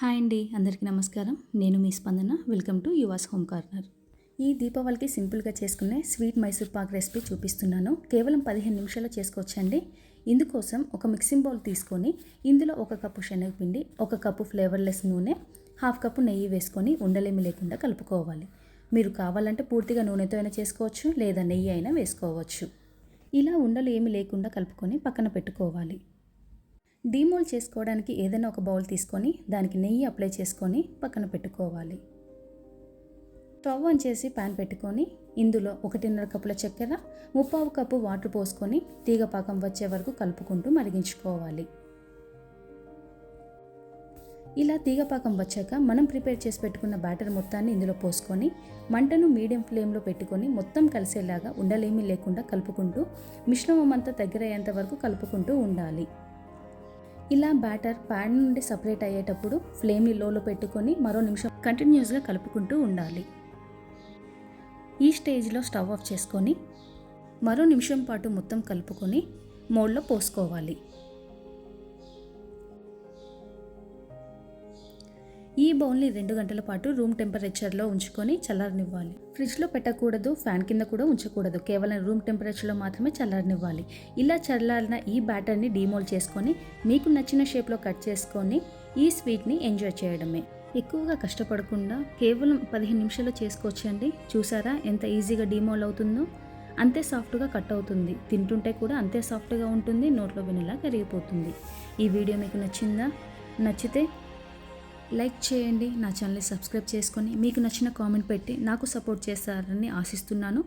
Hi అండి అందరికీ నమస్కారం. నేను మీ స్పందన. Welcome to యువాస్ home corner. ఈ దీపావళికి సింపుల్గా చేసుకునే స్వీట్ మైసూర్ పాక్ రెసిపీ చూపిస్తున్నాను. కేవలం పదిహేను నిమిషాల్లో చేసుకోవచ్చండి. ఇందుకోసం ఒక మిక్సింగ్ బౌల్ తీసుకొని ఇందులో ఒక కప్పు శనగపిండి ఒక కప్పు ఫ్లేవర్లెస్ నూనె హాఫ్ కప్పు నెయ్యి వేసుకొని ఉండలేమి లేకుండా కలుపుకోవాలి. మీరు కావాలంటే పూర్తిగా నూనెతో అయినా చేసుకోవచ్చు లేదా నెయ్యి అయినా వేసుకోవచ్చు. ఇలా ఉండలు ఏమి లేకుండా కలుపుకొని పక్కన పెట్టుకోవాలి. డీమోల్ చేసుకోవడానికి ఏదైనా ఒక బౌల్ తీసుకొని దానికి నెయ్యి అప్లై చేసుకొని పక్కన పెట్టుకోవాలి. స్టవ్ ఆన్ చేసి ప్యాన్ పెట్టుకొని ఇందులో ఒకటిన్నర కప్పుల చక్కెర ముప్పావు కప్పు వాటర్ పోసుకొని తీగ పాకం వచ్చే వరకు కలుపుకుంటూ మరిగించుకోవాలి. ఇలా తీగ పాకం వచ్చాక మనం ప్రిపేర్ చేసి పెట్టుకున్న బ్యాటర్ మొత్తాన్ని ఇందులో పోసుకొని మంటను మీడియం ఫ్లేమ్లో పెట్టుకొని మొత్తం కలిసేలాగా ఉండలేమీ లేకుండా కలుపుకుంటూ మిశ్రమం అంతా దగ్గరయ్యేంత వరకు కలుపుకుంటూ ఉండాలి. ఇలా బ్యాటర్ ప్యాన్ నుండి సపరేట్ అయ్యేటప్పుడు ఫ్లేమ్ని లోలో పెట్టుకొని మరో నిమిషం కంటిన్యూస్గా కలుపుకుంటూ ఉండాలి. ఈ స్టేజ్లో స్టవ్ ఆఫ్ చేసుకొని మరో నిమిషం పాటు మొత్తం కలుపుకొని మోడ్లో పోసుకోవాలి. ఈ బౌల్ని రెండు గంటల పాటు రూమ్ టెంపరేచర్లో ఉంచుకొని చల్లారనివ్వాలి. ఫ్రిడ్జ్లో పెట్టకూడదు ఫ్యాన్ కింద కూడా ఉంచకూడదు. కేవలం రూమ్ టెంపరేచర్లో మాత్రమే చల్లారనివ్వాలి. ఇలా చల్లారిన ఈ బ్యాటర్ని డీమోల్ చేసుకొని మీకు నచ్చిన షేప్లో కట్ చేసుకొని ఈ స్వీట్ని ఎంజాయ్ చేయడమే. ఎక్కువగా కష్టపడకుండా కేవలం పదిహేను నిమిషాల్లో చేసుకోవచ్చండి చూసారా ఎంత ఈజీగా డీమోల్ అవుతుందో? అంతే సాఫ్ట్గా కట్ అవుతుంది. తింటుంటే కూడా అంతే సాఫ్ట్గా ఉంటుంది నోట్లో వినేలా కరిగిపోతుంది. ఈ వీడియో మీకు నచ్చిందా? నచ్చితే లైక్ చేయండి నా ఛానల్ని సబ్స్క్రైబ్ చేసుకొని మీకు నచ్చిన కామెంట్ పెట్టి నాకు సపోర్ట్ చేస్తారని ఆశిస్తున్నాను.